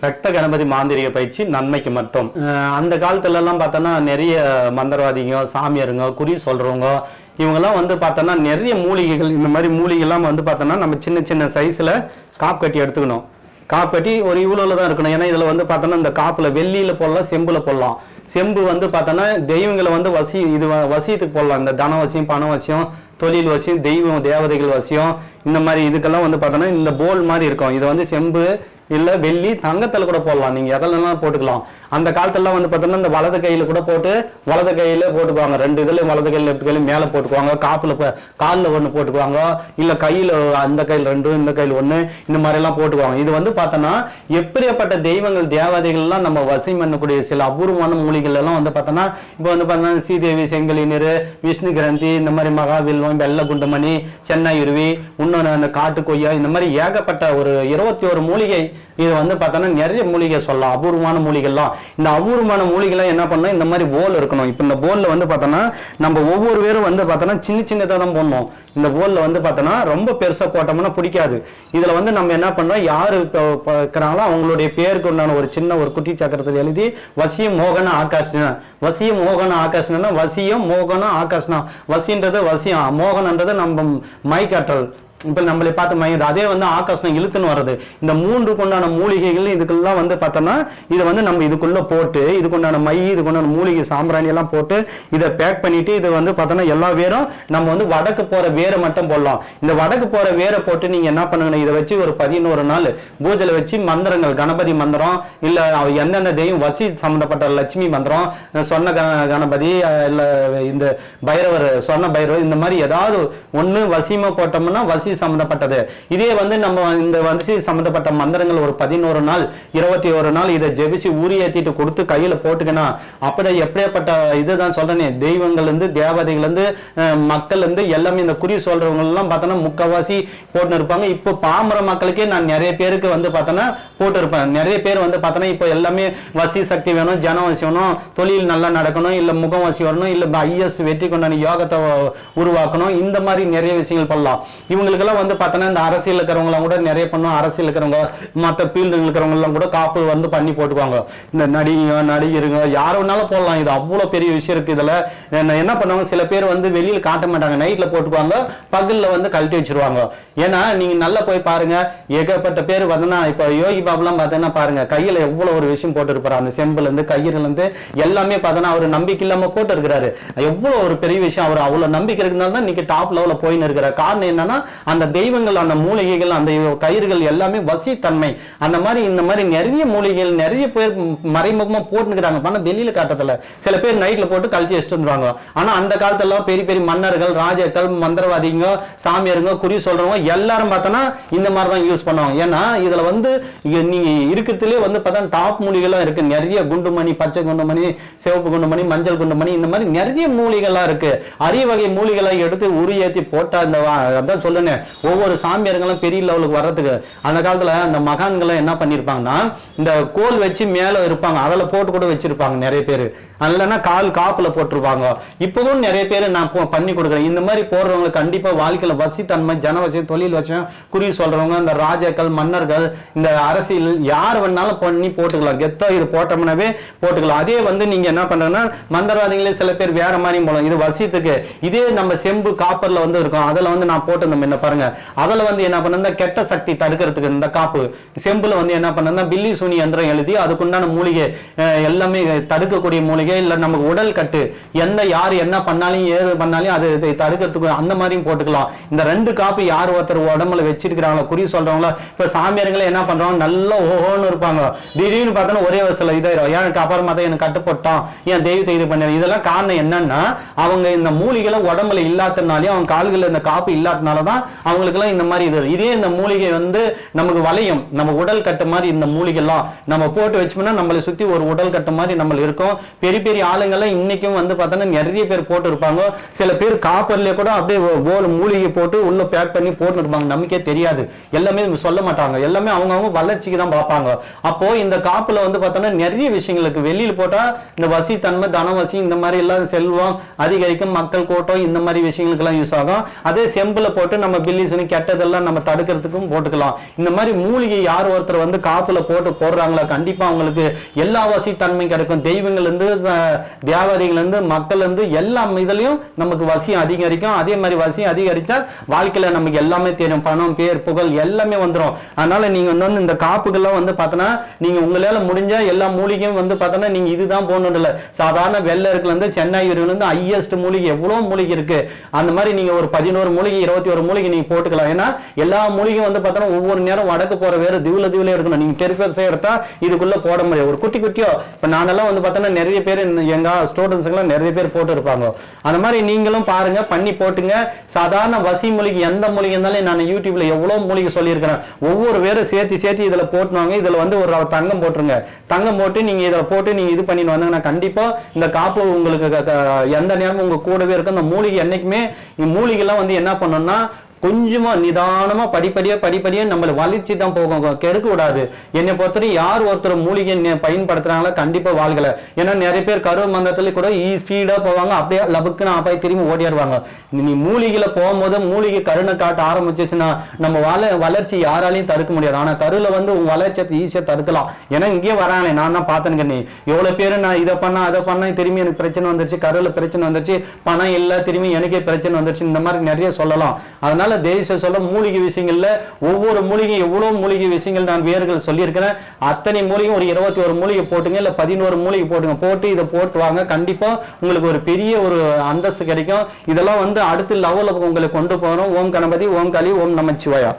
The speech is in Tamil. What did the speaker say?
ரத்த கணபதி மாந்திரிக பயிற்சி நன்மைக்கு மட்டும். அந்த காலத்துல எல்லாம் பார்த்தோன்னா நிறைய மந்திரவாதிங்க சாமியாருங்க குறி சொல்றவங்க இவங்கெல்லாம் வந்து பார்த்தோன்னா நிறைய மூலிகைகள் இந்த மாதிரி மூலிகைலாம் வந்து பார்த்தோன்னா நம்ம சின்ன சின்ன சைஸ்ல காப்பு கட்டி எடுத்துக்கணும். காப்பு கட்டி ஒரு இவ்வளோல தான் இருக்கணும். ஏன்னா இதுல வந்து பார்த்தோன்னா இந்த காப்புல வெள்ளியில போடலாம் செம்புல போடலாம். செம்பு வந்து பார்த்தோன்னா தெய்வங்களை வந்து வசி இது வ- வசியத்துக்கு போடலாம். இந்த தன வசியம் பண வசியம் தொழில் வசியம் தெய்வம் தேவதைகள் வசியம் இந்த மாதிரி இதுக்கெல்லாம் வந்து பார்த்தோன்னா இந்த போல் மாதிரி இருக்கும். இது வந்து செம்பு இல்ல வெள்ளி தங்கத்துல கூட போடலாம். நீங்க எதெல்லாம் போட்டுக்கலாம். அந்த காலத்துலலாம் வந்து பார்த்தோன்னா இந்த வலது கையில் கூட போட்டு வலது கையில போட்டுக்குவாங்க. ரெண்டு இதுலையும் வலது கையில் லெஃப்ட் கையில மேலே போட்டுக்குவாங்க. காப்பில் இப்போ காலில் ஒன்று போட்டுக்குவாங்க. இல்லை கையில் அந்த கையில் ரெண்டு இந்த கையில் ஒன்று இந்த மாதிரிலாம் போட்டுக்குவாங்க. இது வந்து பார்த்தோன்னா எப்படியாப்பட்ட தெய்வங்கள் தேவதைகள்லாம் நம்ம வசம் பண்ணக்கூடிய சில அபூர்வமான மூலிகள் எல்லாம் வந்து பார்த்தோன்னா இப்போ வந்து பார்த்தோன்னா ஸ்ரீதேவி செங்கலி நீர் விஷ்ணு கிரந்தி இந்த மாதிரி மகாவில்வம் வெள்ள சென்னை இருவி இன்னொன்று அந்த காட்டு கொய்யா இந்த மாதிரி ஏகப்பட்ட ஒரு இருபத்தி ஒரு மூலிகை இது வந்து பார்த்தோன்னா நிறைய மூலிகை சொல்லலாம். அபூர்வமான மூலிகைலாம். இந்த அபூர்வமான மூலிகைலாம் என்ன பண்ணணும்? இந்த மாதிரி போல் இருக்கணும். இப்போ இந்த போலில் வந்து பார்த்தோன்னா நம்ம ஒவ்வொரு பேரும் வந்து பார்த்தோன்னா சின்ன சின்னதாக தான் போடணும். இந்த போலில் வந்து பார்த்தோன்னா ரொம்ப பெருசாக போட்டோம்னா பிடிக்காது. இதில் வந்து நம்ம என்ன பண்ணோம் யார் இருக்கிறாங்களோ அவங்களுடைய பேருக்கு உண்டான ஒரு சின்ன ஒரு குட்டி சக்கரத்தில் எழுதி வசியம் மோகன ஆகாஷ்னா வசியம் மோகன ஆகாஷ்னா வசியம் மோகன ஆகாஷ்னா. வசின்றது வசியம். மோகனன்றது நம்ம மைக்காற்றல் இப்போ நம்மளை பார்த்து மயங்குது அதே வந்து ஆகாசம் இழுத்துன்னு வர்றது. இந்த மூன்றுக்கு உண்டான மூலிகைகள் இதுக்கெல்லாம் வந்து பார்த்தோம்னா இதை வந்து நம்ம இதுக்குள்ள போட்டு இதுக்குண்டான மை இதுக்குண்டான மூலிகை சாம்பிராணி எல்லாம் போட்டு இதை பேக் பண்ணிட்டு இது வந்து பார்த்தோம்னா எல்லா வேரும் நம்ம வந்து வடக்கு போற வேரை மட்டும் போடலாம். இந்த வடக்கு போற வேரை போட்டு நீங்க என்ன பண்ணுங்க இதை வச்சு ஒரு பதினோரு நாள் பூஜையில வச்சு மந்திரங்கள் கணபதி மந்திரம் இல்ல அவ தெய்வம் வசி சம்பந்தப்பட்ட லட்சுமி மந்திரம் சொன்ன கணபதி இல்ல இந்த பைரவர் சொன்ன பைரவர் இந்த மாதிரி ஏதாவது ஒண்ணு வசிமா போட்டோம்னா வசி சம்பந்தப்பட்டது. இதே வந்து நம்ம இந்த வசி சம்பந்தப்பட்ட மந்திரங்கள் ஒரு பதினோரு நாள் இருபத்தி ஒரு நாள் இதை ஜெபிச்சு ஊறி ஏற்றிட்டு கொடுத்து கையில போட்டுக்கணும். அப்படி எப்படியாப்பட்ட இதுதான் சொல்றேனே தெய்வங்கள் இருந்து தேவதைகள் இருந்து மக்கள் இருந்து எல்லாமே இந்த குறி சொல்றவங்க எல்லாம் பார்த்தோன்னா முக்கவாசி போட்டு இருப்பாங்க. இப்போ பாமர மக்களுக்கே நான் நிறைய பேருக்கு வந்து பார்த்தோன்னா போட்டு இருப்பேன் நிறைய பேர் வந்து பார்த்தோன்னா இப்போ எல்லாமே வசி சக்தி வேணும் ஜனவசி வேணும் தொழில் நல்லா நடக்கணும் இல்ல முகவாசி வரணும் இல்ல ஐஎஸ் வெற்றி கொண்டான யோகத்தை உருவாக்கணும். இந்த மாதிரி நிறைய விஷயங்கள் பண்ணலாம். இவங்களுக்கு இவங்களுக்கெல்லாம் வந்து பார்த்தோன்னா இந்த அரசியல் இருக்கிறவங்களாம் கூட நிறைய பண்ணுவோம் அரசியல் இருக்கிறவங்க மற்ற ஃபீல்டு இருக்கிறவங்க எல்லாம் கூட காப்பு வந்து பண்ணி போட்டுக்குவாங்க. இந்த நடிகை நடிகருங்க யார் வேணாலும் போடலாம். இது அவ்வளவு பெரிய விஷயம் இருக்கு இதில். என்ன- பண்ணுவாங்க? சில பேர் வந்து வெளியில் காட்ட மாட்டாங்க. நைட்ல போட்டுக்குவாங்க. பகலில் வந்து கழட்டி வச்சிருவாங்க. ஏன்னா நீங்க நல்லா போய் பாருங்க. ஏகப்பட்ட பேர் வந்துன்னா இப்போ யோகி பாபுலாம் பார்த்தீங்கன்னா பாருங்க கையில் எவ்வளவு ஒரு விஷயம் போட்டுருப்பாரு. அந்த செம்புல இருந்து இருந்து எல்லாமே பார்த்தோன்னா அவர் நம்பிக்கை இல்லாம போட்டு இருக்கிறாரு எவ்வளவு ஒரு பெரிய விஷயம். அவர் அவ்வளவு நம்பிக்கை இருக்கிறதுனால தான் இன்னைக்கு டாப் லெவலில் போயின்னு இருக்கிறார். காரணம் என்னன்னா அந்த தெய்வங்கள் அந்த மூலிகைகள் அந்த கயிறுகள் எல்லாமே வசித்தன்மை. அந்த மாதிரி இந்த மாதிரி நிறைய மூலிகைகள் நிறைய பேர் மறைமுகமா போட்டுக்கிறாங்க பண்ண வெளியில காட்டத்துல. சில பேர் நைட்ல போட்டு கழிச்சு வச்சுட்டு வந்துருவாங்க. ஆனா அந்த காலத்துல பெரிய பெரிய மன்னர்கள் ராஜாக்கள் மந்திரவாதிங்க சாமியாருங்க குறி சொல்றவங்க எல்லாரும் பார்த்தோன்னா இந்த மாதிரி தான் யூஸ் பண்ணுவாங்க. ஏன்னா இதுல வந்து நீங்க இருக்கிறதுலே வந்து பார்த்தா டாப் மூலிகள்லாம் இருக்கு. நிறைய குண்டுமணி பச்சை குண்டுமணி சிவப்பு குண்டுமணி மஞ்சள் குண்டுமணி இந்த மாதிரி நிறைய மூலிகள்லாம் இருக்கு. அரிய வகை மூலிகளை எடுத்து உரி ஏற்றி போட்டா இந்த அதான் சொல்லுனே. ஒவ்வொரு சாமியாருங்களும் பெரிய லெவலுக்கு வர்றதுக்கு அந்த காலத்துல அந்த மகான்கள் என்ன பண்ணிருப்பாங்கன்னா இந்த கோல் வச்சு மேல இருப்பாங்க அதில் போட்டு கூட வச்சிருப்பாங்க நிறைய பேர். இல்லைன்னா கால் காப்புல போட்டிருப்பாங்க. இப்பவும் நிறைய பேர் நான் பண்ணி கொடுக்குறேன். இந்த மாதிரி போடுறவங்க கண்டிப்பா வாழ்க்கையில வசித்தன்மை ஜனவசியம் தொழில் வசம் குறி சொல்றவங்க இந்த ராஜாக்கள் மன்னர்கள் இந்த அரசியல் யார் வேணாலும் பண்ணி போட்டுக்கலாம். கெத்தா இது போட்டோம்னாவே போட்டுக்கலாம். அதே வந்து நீங்க என்ன பண்றேன்னா மந்திரவாதிகளே சில பேர் வேற மாதிரி போலாம். இது வசியத்துக்கு. இதே நம்ம செம்பு காப்பர்ல வந்து இருக்கும். அதுல வந்து நான் போட்டிருந்தோம் என்ன பாருங்க. அதுல வந்து என்ன பண்ணா கெட்ட சக்தி தடுக்கிறதுக்கு இந்த காப்பு. செம்புல வந்து என்ன பண்ணா பில்லி சூனி யந்திரம் எழுதி அதுக்குண்டான மூலிகை எல்லாமே தடுக்கக்கூடிய மூலிகை இல்ல நமக்கு உடல் கட்டு எந்த யார் என்ன பண்ணாலும் ஏது பண்ணாலும் அது இதை தடுக்கிறதுக்கு அந்த மாதிரியும் போட்டுக்கலாம். இந்த ரெண்டு காப்பு யார் ஒருத்தர் உடம்புல வச்சிருக்கிறாங்களோ குறி சொல்றவங்களோ இப்ப சாமியாருங்களே என்ன பண்றாங்க நல்லா ஓஹோன்னு இருப்பாங்க. திடீர்னு பார்த்தோன்னா ஒரே வருஷத்துல இதாயிரும். எனக்கு அப்புறமா தான் எனக்கு கட்டுப்பட்டான். என் தெய்வத்தை இது பண்ண இதெல்லாம் காரணம் என்னன்னா அவங்க இந்த மூலிகளை உடம்புல இல்லாதனாலையும் அவங்க கால்களில் இந்த காப்பு இல்லாதனாலதான் அவங்களுக்குலாம் இந்த மாதிரி இது. இதே இந்த மூலிகை வந்து நமக்கு வளையும். நம்ம உடல் கட்டு மாதிரி இந்த மூலிகைலாம். நம்ம போட்டு வச்சோம்னா நம்மளை சுத்தி ஒரு உடல் கட்டு மாதிரி நம்ம இருக்கும். பெரிய பெரிய ஆளுங்கெல்லாம் இன்னைக்கும் வந்து பார்த்தோன்னா நிறைய பேர் போட்டு இருப்பாங்க சில பேர் காப்பர்லயே கூட அப்படியே போல் மூலிகை போட்டு உள்ள பேக் பண்ணி போட்டு இருப்பாங்க நமக்கே தெரியாது. எல்லாமே சொல்ல மாட்டாங்க. எல்லாமே அவங்கவுங்க வளர்ச்சிக்கு தான் பார்ப்பாங்க. அப்போ இந்த காப்புல வந்து பார்த்தோன்னா நிறைய விஷயங்களுக்கு வெளியில் போட்டா இந்த வசி தன்மை தனவசி இந்த மாதிரி எல்லாம் செல்வம் அதிகரிக்கும் மக்கள் கூட்டம் இந்த மாதிரி விஷயங்களுக்கு எல்லாம் யூஸ் ஆகும். அதே செம்புல போட்டு நம்ம பில்லிசனு கெட்டதெல்லாம் நம்ம தடுக்கிறதுக்கும் போட்டுக்கலாம். இந்த மாதிரி மூலிகை யார் ஒருத்தர் வந்து காப்புல போட்டு போடுறாங்களோ கண்டிப்பா அவங்களுக்கு எல்லா வசி தன்மை கிடைக்கும். தெய்வங்கள் இருந்து வியாபாரிகள் இருந்து மக்கள் இருந்து எல்லா இதுலயும் நமக்கு வசியம் அதிகரிக்கும். அதே மாதிரி வசியம் அதிகரித்தால் வாழ்க்கையில நமக்கு எல்லாமே தெரியும் பணம் பேர் புகழ் எல்லாமே வந்துரும். அதனால நீங்க வந்து இந்த காப்புகள்லாம் வந்து பார்த்தோன்னா நீங்க உங்களால முடிஞ்ச எல்லா மூலிகையும் வந்து பார்த்தோன்னா நீங்க இதுதான் போகணும் சாதாரண வெள்ளை இருக்குல இருந்து சென்னை இருந்து ஹையஸ்ட் மூலிகை எவ்வளவு மூலிகை இருக்கு. அந்த மாதிரி நீங்க ஒரு பதினோரு மூலிகை இருபத்தி ஒரு மூலிகை நீங்க போட்டுக்கலாம். ஏன்னா எல்லா மூலிகையும் வந்து பார்த்தோன்னா ஒவ்வொரு நேரம் வடக்கு போற வேறு திவுல திவுல இருக்கணும் நீங்க பெரிய எடுத்தா இதுக்குள்ள போட முடியாது. ஒரு குட்டி குட்டியோ இப்ப நானெல்லாம் வந்து பார்த்தோன்னா நிறைய பேர் எங்க ஸ்டூடெண்ட்ஸ் எல்லாம் நிறைய பேர் போட்டு இருப்பாங்க அந்த மாதிரி நீங்களும் பாருங்க பண்ணி போட்டுங்க. சாதாரண வசி மூலிகை எந்த மூலிகை இருந்தாலும் நான் யூடியூப்ல எவ்வளவு மூலிகை சொல்லியிருக்கிறேன். ஒவ்வொரு பேரும் சேர்த்து சேர்த்து இதுல போட்டுவாங்க. இதுல வந்து ஒரு தங்கம் போட்டுருங்க. தங்கம் போட்டு நீங்க இதுல போட்டு நீங்க இது பண்ணிட்டு வந்தீங்கன்னா கண்டிப்பா இந்த காப்பு உங்களுக்கு எந்த நேரமும் உங்க கூடவே இருக்கும். இந்த மூலிகை என்னைக்குமே மூலிகை எல்லாம் வந்து என்ன பண்ணணும்னா கொஞ்சமா நிதானமா படிப்படியா படிப்படியா நம்மள வளர்ச்சி தான் போகும் கெடுக்க கூடாது. என்னை பொறுத்தவரை யார் ஒருத்தர் மூலிகை பயன்படுத்துறாங்களோ கண்டிப்பா வாழ்கல. ஏன்னா நிறைய பேர் கருவ மந்தத்துல கூட ஈ ஸ்பீடா போவாங்க. அப்படியே லபுக்குன்னு அப்படியே திரும்பி ஓடிடுவாங்க நீ மூலிகையில போகும்போது மூலிகை கருணை காட்ட ஆரம்பிச்சிச்சுன்னா நம்ம வள வளர்ச்சி யாராலையும் தடுக்க முடியாது. ஆனா கருல வந்து உங்க வளர்ச்சியை ஈஸியா தடுக்கலாம். ஏன்னா இங்கே வரானே நான் தான் பார்த்தேன்னு நீ எவ்வளவு பேரு நான் இதை பண்ண அதை பண்ண திரும்பி எனக்கு பிரச்சனை வந்துருச்சு. கருல பிரச்சனை வந்துருச்சு. பணம் இல்ல திரும்பி எனக்கே பிரச்சனை வந்துருச்சு. இந்த மாதிரி நிறைய சொல்லலாம். அதனால தேசிய சொல்ல மூலிகை விஷயங்கள்ல ஒவ்வொரு மூலிகை எவ்வளவு மூலிகை விஷயங்கள் நான் வேர்கள் சொல்லியிருக்கிறேன். அத்தனை மூலிகை ஒரு இருபத்தி ஒரு மூலிகை போட்டுங்க இல்ல பதினோரு மூலிகை போட்டுங்க. போட்டு இதை போட்டு வாங்க. கண்டிப்பா உங்களுக்கு ஒரு பெரிய ஒரு அந்தஸ்து கிடைக்கும். இதெல்லாம் வந்து அடுத்த லெவலில் உங்களை கொண்டு போகணும். ஓம் கணபதி ஓம் கலி ஓம் நமச்சிவாயா.